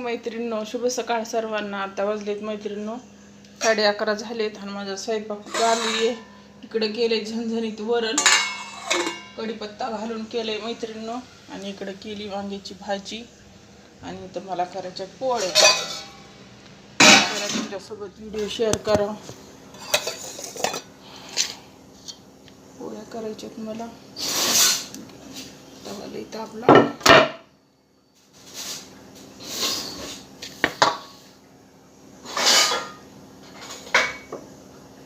मैत्रिणींनो शुभ सकाळ सर्वांना. आता वाजलेत मैत्रिणीनो. साडे अकरा झालेत आणि माझा स्वयंपाक चालू आहे. इकडे केले झणझणीत वरण. कढीपत्ता घालून केले मैत्रिणीनो. आणि इकडे केली वांग्याची भाजी. आणि इथं मला करायच्या पोळ्या. करा तुमच्यासोबत व्हिडिओ शेअर करा. पोळ्या करायच्यात मला. तवा लई तापला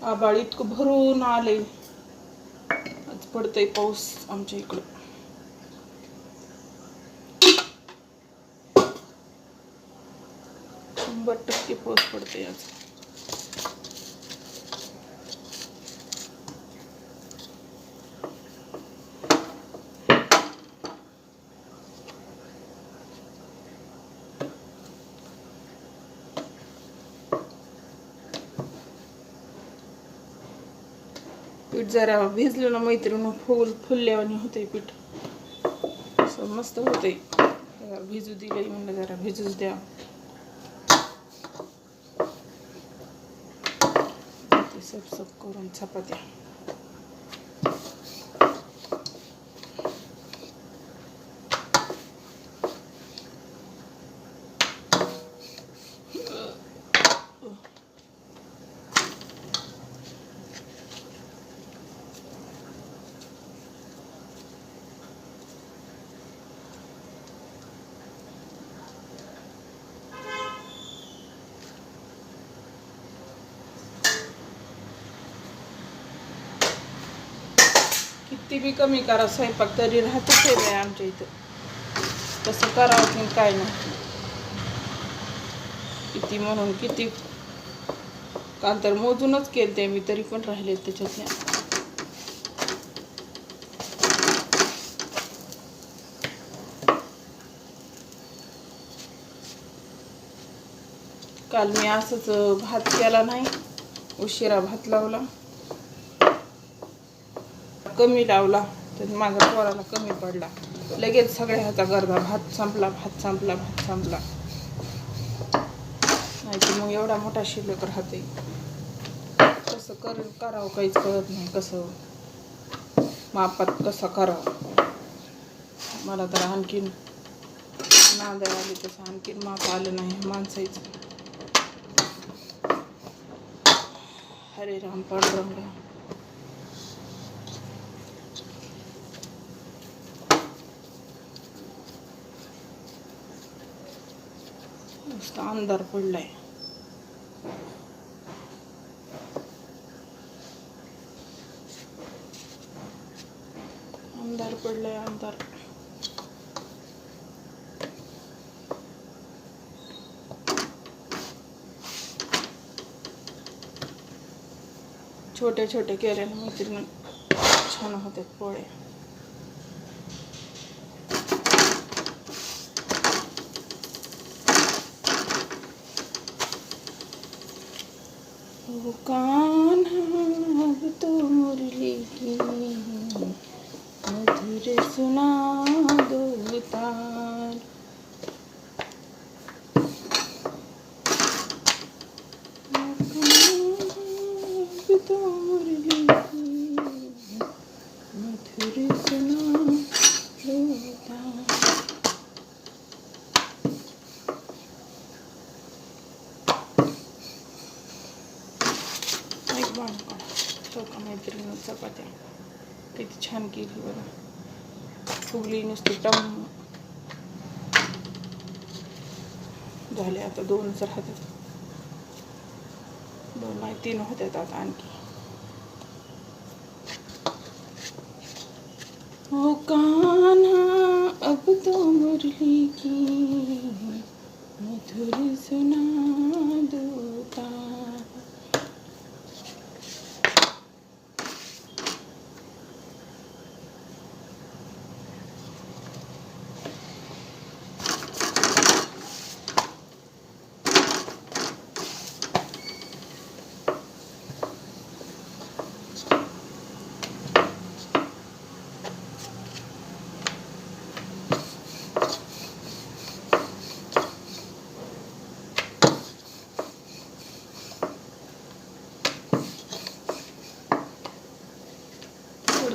आबाळ इतकं भरून आले. आज पडतंय पाऊस आमच्या इकडं. शंभर टक्के पाऊस पडतंय आज. पीठ जरा भिजलं ना मैत्रीण फुल फुलल्यावानी होते पीठ. असं मस्त होते भिजू दिले म्हणलं जरा भिजूच द्या. ते सब करून करून चपात्या. किती बी कमी करा स्वयंपाक तरी राहतच आहे आमच्या इथं. तसं करावं की काय नाही. किती म्हणून किती? काल तर मोजूनच केलते मी तरी पण राहिले त्याच्यातल्या काल मी असंच भात केला नाही उशिरा भात लावला. कमी लावला तर माझा पोराला कमी पडला. लगेच सगळ्या ह्याचा गरबा भात संपला भात संपला भात संपला. नाही तर मग एवढा मोठा शिल्लक राहते. कसं कर करावं काहीच कळत नाही कसं. मापात कसं करावं? मला तर आणखीन नांद्या आली तसं आणखीन माप आलं नाही माणसाचं. हरे राम पांडुरंग. मस्त अंधार पडलाय. अंधार पडलाय अंधार छोटे छोटे केल्याने मैत्रिणी छान होतात पोळे ओ कान्हा अब तो मुरली की मधुर सुना दो तार ओ कान्हा अब तो मुरली की मधुर सुना मैत्रिणी चपात्या. किती छान केली बघा फुगली नुसती टम. झाले आता दोनच राहतात दोन नाही तीन होत्यात आता आणखी. ओ कान्हा अब तो मुरली की.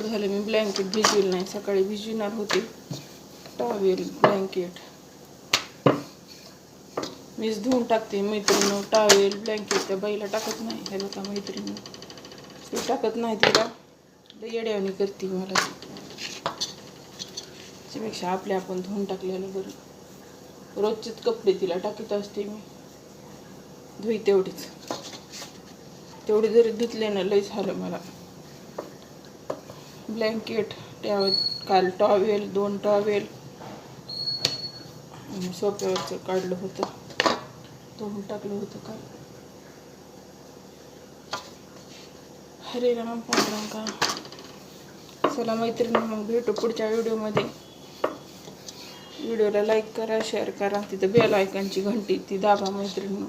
झालं. मी ब्लँकेट भिजविल नाही. सकाळी भिजविणार होते. टॉवेल ब्लँकेट मीच धुवून टाकते मैत्रिणी टावेल ब्लँकेट त्या बाईला टाकत नाही. हे बघा मैत्रिणी ती टाकत नाही तिला. येड्यावणी करते मला. ती. त्याच्यापेक्षा आपल्या आपण धुवून टाकलेलं बरं. रोजचेच कपडे तिला टाकीत असते मी. धुई तेवढीच. तेवढी जरी धुतले ना लई झालं मला. ब्लँकेट त्या काल टॉवेल दोन टॉवेल. आणि सोप्यावरचं काढलं होतं. धुवून टाकलं होतं काल. हरे राम पांडुरंगा चला मैत्रिणी मग भेटू पुढच्या व्हिडिओमध्ये. व्हिडिओला लाईक करा शेअर करा. तिथं बेल आयकॉनची घंटी ती दाबा मैत्रिणी.